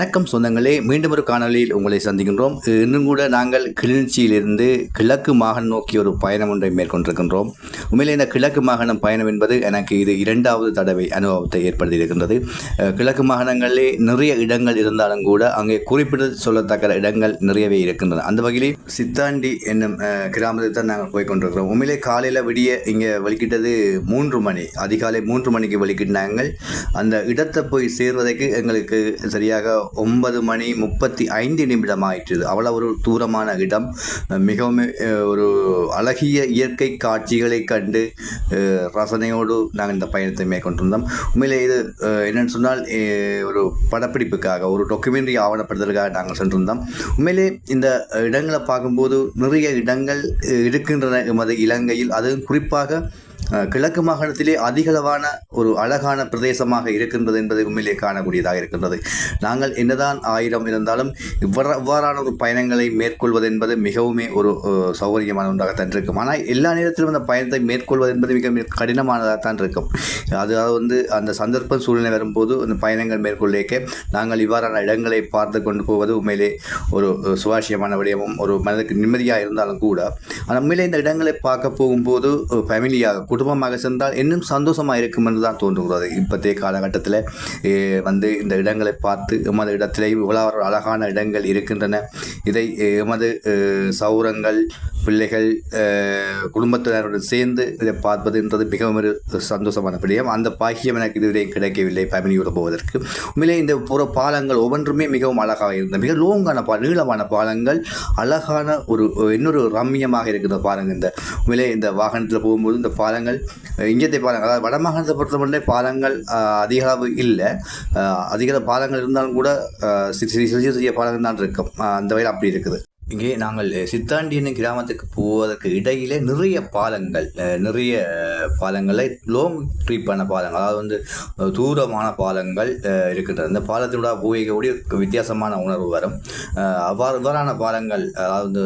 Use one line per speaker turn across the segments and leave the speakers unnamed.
வணக்கம் சொந்தங்களே மீண்டும் ஒரு காணொளியில் உங்களை சந்திக்கின்றோம். இன்னும் கூட நாங்கள் கிளிநொச்சியிலிருந்து கிழக்கு மாகாணம் நோக்கி ஒரு பயணம் ஒன்றை மேற்கொண்டிருக்கின்றோம். உண்மையிலே இந்த கிழக்கு மாகாணம் பயணம் என்பது எனக்கு இது இரண்டாவது தடவை அனுபவத்தை ஏற்படுத்தியிருக்கின்றது. அஹ், கிழக்கு மாகாணங்களிலே நிறைய இடங்கள் இருந்தாலும் கூட அங்கே குறிப்பிட சொல்லத்தக்க இடங்கள் நிறையவே இருக்கின்றன. அந்த வகையிலே சித்தாண்டி என்னும் கிராமத்தில் தான் நாங்கள் போய் கொண்டிருக்கிறோம் உண்மையிலே காலையில் விடிய இங்கே வலிக்கிட்டது மூன்று மணி. அதிகாலை மூன்று மணிக்கு வலிக்கிட்டாங்க அந்த இடத்தை போய் சேர்வதற்கு எங்களுக்கு சரியாக ஒன்பது மணி முப்பத்தி ஐந்து நிமிடம் ஆயிற்றுது அவ்வளோ ஒரு தூரமான இடம். மிகவும் ஒரு அழகிய இயற்கை காட்சிகளை கண்டு ரசனையோடு நாங்கள் இந்த பயணத்தை மேற்கொண்டிருந்தோம். உண்மையிலே இது என்னென்னு சொன்னால் ஒரு படப்பிடிப்புக்காக ஒரு டாக்குமெண்ட்ரி ஆவணப்படுத்துறதுக்காக நாங்கள் சென்றிருந்தோம். உண்மையிலே இந்த இடங்களை பார்க்கும்போது நிறைய இடங்கள் இருக்கின்றன எமது இலங்கையில். அதுவும் குறிப்பாக கிழக்கு மாகாணத்திலே அதிகளவான ஒரு அழகான பிரதேசமாக இருக்கின்றது என்பதை உண்மையிலே காணக்கூடியதாக இருக்கின்றது. நாங்கள் என்னதான் ஆயிரம் இருந்தாலும் இவ்வாறு இவ்வாறான ஒரு பயணங்களை மேற்கொள்வது என்பது மிகவுமே ஒரு சௌகரியமான ஒன்றாகத்தான் இருக்கும். ஆனால் எல்லா நேரத்திலும் அந்த பயணத்தை மேற்கொள்வது என்பது மிக மிக கடினமானதாகத்தான் இருக்கும். அதாவது வந்து அந்த சந்தர்ப்ப சூழ்நிலை வரும்போது அந்த பயணங்கள் மேற்கொள்ளேக்க நாங்கள் இவ்வாறான இடங்களை பார்த்து கொண்டு போவது உண்மையிலே ஒரு அஹ், சுவாரஸ்யமான விடயமும் ஒரு மனதுக்கு நிம்மதியாக இருந்தாலும் கூட. ஆனால் உண்மையிலே இந்த இடங்களை பார்க்க போகும்போது ஃபேமிலியாக குடும்பமாக சென்றால் இன்னும் சந்தோஷமாக இருக்கும் என்று தான் தோன்றுகிறது. இப்போதைய காலகட்டத்தில் வந்து இந்த இடங்களை பார்த்து எமது இடத்திலே இவ்வளவு அழகான இடங்கள் இருக்கின்றன. இதை எமது சௌரங்கள் பிள்ளைகள் குடும்பத்தினருடன் சேர்ந்து இதை பார்ப்பதுன்றது மிகவும் ஒரு சந்தோஷமான விடயம். அந்த பாக்கியம் எனக்கு இதுவரை கிடைக்கவில்லை ஃபேமிலியோடு போவதற்கு. உண்மையிலே இந்த புற பாலங்கள் ஒவ்வொன்றுமே மிகவும் அழகாக இருந்தது மிக லோங்கான பா நீளமான பாலங்கள் அழகான ஒரு இன்னொரு ரம்மியமாக இருக்கிற பாலங்கள் இந்த. உண்மையிலே இந்த வாகனத்தில் போகும்போது இந்த பாலங்கள் இங்கத்தை பாலங்கள் அதாவது வடமாகாணத்தை பொறுத்தமட்டிலே பாலங்கள் அதிக அளவு இல்லை. அதிக பாலங்கள் இருந்தாலும் கூட சிறிய சிறிய பாலங்கள் தான் இருக்கும். அந்த வகையில் அப்படி இருக்குது. இங்கே நாங்கள் சித்தாண்டி என்னும் கிராமத்துக்கு போவதற்கு இடையிலே நிறைய பாலங்கள் நிறைய பாலங்களை லாங் ட்ரிப்பான பாலங்கள் அதாவது வந்து தூரமான பாலங்கள் இருக்கின்றது இருக்கின்றன. இந்த பாலத்தினோட போகக்கூடிய வித்தியாசமான உணர்வு வரும். அவ்வாறு இவ்வாறான பாலங்கள் அதாவது வந்து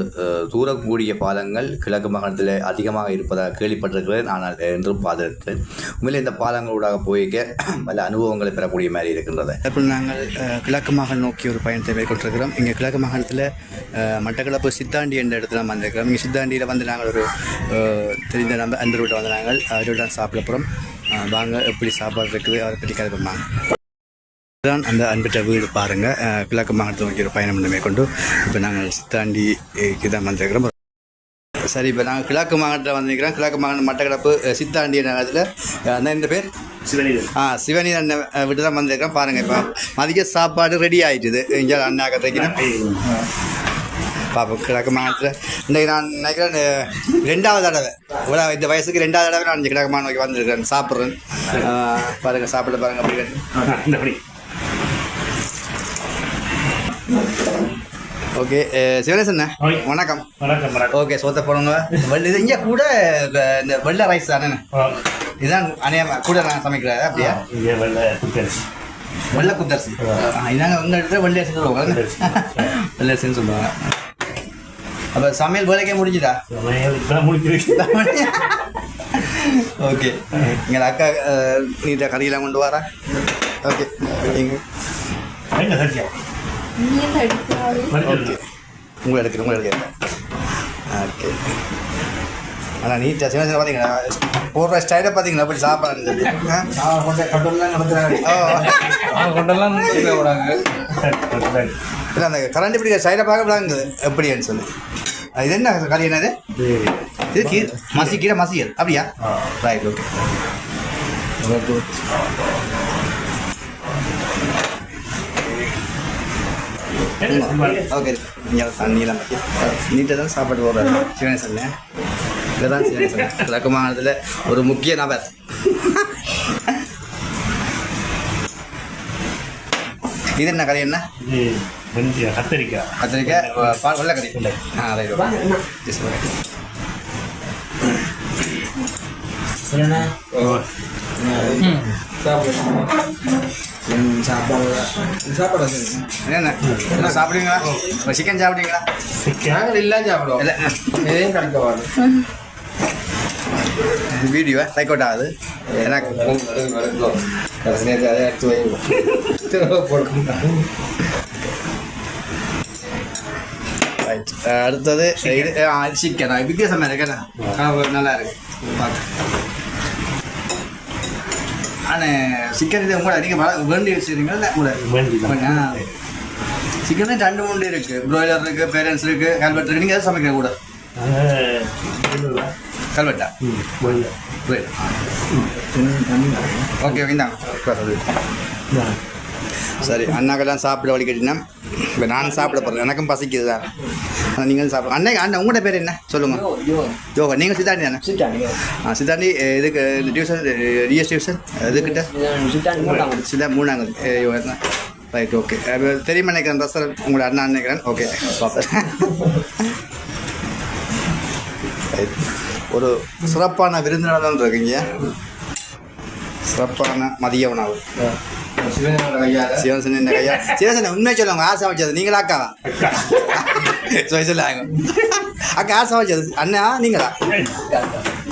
தூரக்கூடிய பாலங்கள் கிழக்கு மாகாணத்தில் அதிகமாக இருப்பதாக கேள்விப்பட்டிருக்கிறேன். ஆனால் என்றும் பார்த்திருக்கிறேன். உண்மையிலே இந்த பாலங்களூடாக போய்க்க பல அனுபவங்களை பெறக்கூடிய மாதிரி இருக்கின்றது. இப்போ நாங்கள் கிழக்கு மாகாணம் நோக்கி ஒரு பயணத்தை மேற்கொண்டிருக்கிறோம். இங்கே கிழக்கு மாகாணத்தில் மட்டக்களப்பு சித்தாண்டி என்ற இடத்துல நம்ம வந்திருக்கிறோம். இங்கே சித்தாண்டியில் வந்து நாங்கள் ஒரு தெரிந்த நம்ம அந்த ரூட்டை வந்து நாங்கள் அவரோட சாப்பிட போகிறோம் வாங்க எப்படி சாப்பாடு இருக்குது அவரை பற்றி கதை இதுதான் அந்த அன்பிட்ட வீடு பாருங்கள் கிழக்கு மாகாணத்தை நோக்கி ஒரு பயணம் மேற்கொண்டு இப்போ நாங்கள் சித்தாண்டிக்கு தான் வந்திருக்கிறோம். சரி இப்போ நாங்கள் கிழக்கு மாகாணத்தில் வந்திருக்கிறோம். கிழக்கு மாகாணம் மட்டக்களப்பு அஹ், சித்தாண்டி நகரத்தில் அந்த இந்த பேர்?
சிவனீதன்.
ஆ சிவனி அண்ணன் விட்டு தான் வந்திருக்கேன் பாருங்கள் இப்போ மதிய சாப்பாடு ரெடி ஆயிட்டுது. இங்கே அண்ணா கதைக்கிறேன் பாப்போம். கிழக்கு மாநிலத்தில் இன்றைக்கு நான் நினைக்கிறேன் ரெண்டாவது தடவை. இவ்வளோ இந்த வயசுக்கு ரெண்டாவது தடவை நான் இங்கே கிழக்கு மாநிலம் வந்திருக்கிறேன். சாப்பிட்றேன். அஹ், பாருங்க சாப்பிட பாருங்க அப்படி ஓகே சிவனேசன். வணக்கம்.
வணக்கம்
ஓகே சோத்த போடுங்க வெள்ளை இது இங்கே கூட இந்த வெள்ளை ரைஸ் தானே இதுதான் அநியமா கூட நான் சமைக்கிறேன் அப்படியா?
வெள்ள குத்தரிசி.
வெள்ளை குத்தரிசி. இதாங்க உங்கள் இடத்துல வெள்ளை அரிசி சொல்லுவாங்க.
வெள்ளை
அரிசின்னு சொல்லுவாங்க. அப்போ சமையல் வேலைக்கே முடிஞ்சுதா?
முடிச்சிருக்கு
ஓகே எங்கள் அக்கா நீட்ட கறியெல்லாம் கொண்டு வரா. ஓகே ஓகே உங்களை எடுக்கிறேன் உங்களை எடுக்கிறேன். ஓகே ஆனால் நீட்டாக சின்ன சின்ன பார்த்தீங்களா போடுற ஸ்டைலை பார்த்தீங்களா அப்படி சாப்பாடு ஓ.
கொண்டெல்லாம்
இல்லை அந்த கரண்ட் பிடிக்கிற ஸ்டைலை பார்க்க விடாங்குது எப்படின்னு சொல்லி. இது என்ன கறி என்னது? இது கீரை மசி கீரை மசியல். அப்படியா? ரைட் ஓகே ஓகே தண்ணியெல்லாம் நீட்டாக தான் சாப்பாடு போடுறாரு. சிவனே சொன்னேன் இதில் தான் சிவனே சொன்னேன் விளக்கமானதில் ஒரு முக்கிய நபர். இது என்ன கறி என்ன?
கத்தரிக்காய்.
கத்திரிக்காய் வெள்ளைக்கறி ஆ ரைட் என்ன? சாப்பிடுவீங்களா? சிக்கன்? சாப்பிடுவீங்களா
எல்லாம் சாப்பிடுவோம்.
இல்லை.
எதையும்
வீடியோ லைக் அவுட் ஆகுது. எனக்கு ரைட் அடுத்தது இது சிக்கன் வித்தியாசமாக இருக்கேண்ணா நல்லா இருக்கு ஆனால் சிக்கன் இது உங்களோட நீங்கள் வேண்டி வச்சுருக்கீங்களா இல்லை உங்களோட
வேண்டி.
சிக்கன் ரெண்டு மூணு இருக்கு ப்ராய்லர் இருக்கு பேரண்ட்ஸ் இருக்கு கல்வெட் இருக்கு நீங்கள் எதாவது சமைக்கிற கூட. கல்வெட்டா ஓகே ஓகே இந்தாங்க
இதான்.
சரி அண்ணாக்கெல்லாம் சாப்பிட வழி கட்டினா. இப்போ நானும் சாப்பிட போகிறேன் எனக்கும் பசிக்குது தான் ஆனால் நீங்களும் சாப்பிட. அண்ணன் அண்ணன் உங்களோட பேர் என்ன? சொல்லுங்கள் யோகா நீங்கள் சித்தாண்டி தானே? ஆ சித்தாண்டி இதுக்கு இந்த டியூஷன் ரிஎஸ் டியூஷன் இதுக்கிட்ட சிதா மூணாங்க ரைட் ஓகே தெரியுமா நினைக்கிறேன் ரசரன் உங்களோட அண்ணா நினைக்கிறேன்? ஓகே ஒரு சிறப்பான விருந்தினர் தான் இருக்கீங்க சிறப்பான மதிய உணவு.
சிவனோட கையால
சிவசன் உண்மையை சொல்லுவாங்க ஆசை வச்சது. நீங்களா அக்காவா
அக்கா.
சொல்லி சொல்லாங்க அக்கா ஆசை வச்சது. அண்ணா நீங்களா?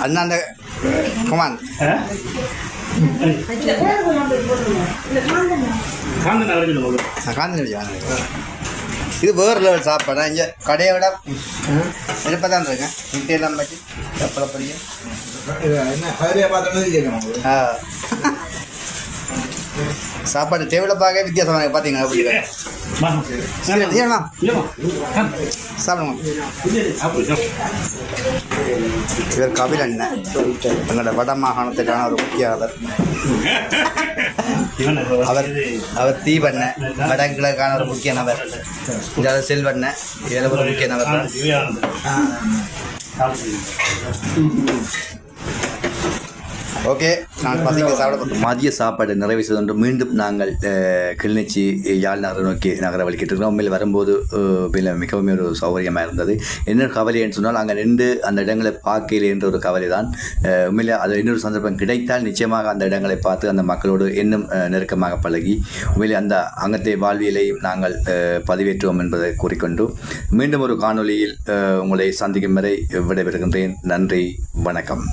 அண்ணா அந்த குமான்
ஆ? காந்த நகரம் சொல்லுங்க.
நான் காந்தி வச்சு இது வேறு லெவல் சாப்பாடு. இங்கே கடையை விட தான் இருக்கேன் இட்டையெல்லாம் பற்றி எப்பளப்படியும்
என்ன பதிலே பார்த்தோன்னே கேட்கணும்.
ஆ. சாப்பாடு டேபிளை பார்க்க வித்தியாசமாக இருக்கு? பார்த்தீங்களா அப்படி. சாப்பிடுங்க. இவர் கபில் அண்ணன். எங்களோட வட மாகாணத்துக்கான ஒரு
இவன் இப்ப
அவர் அவர் தீபண்ண வடகிழக்கான ஒரு முக்கிய நபர். இதில் செல்வண்ண இதில் ஒரு முக்கிய நபர். ஓகே நான் பசிக்க சாப்பிட மதிய சாப்பாடு நிறைவு செய்து மீண்டும் நாங்கள் கிளிநொச்சி யாழ் நோக்கி நகர வலிக்கிட்டு இருக்கிறோம் உண்மையில் வரும்போது மிகவும் ஒரு சௌகரியமாக இருந்தது. என்ன கவலைன்னு சொன்னால் அங்கே நின்று அந்த இடங்களை பார்க்கல என்ற ஒரு கவலை தான் உண்மையில் அது இன்னொரு சந்தர்ப்பம் கிடைத்தால் நிச்சயமாக அந்த இடங்களை பார்த்து அந்த மக்களோடு இன்னும் நெருக்கமாக பழகி உண்மையில் அந்த அங்கத்தை வாழ்வியலையும் நாங்கள் பதிவேற்றுவோம் என்பதை கூறிக்கொண்டு மீண்டும் ஒரு காணொளியில் அஹ், உங்களை சந்திக்கும் வரை விடைபெறுகின்றேன். நன்றி வணக்கம்.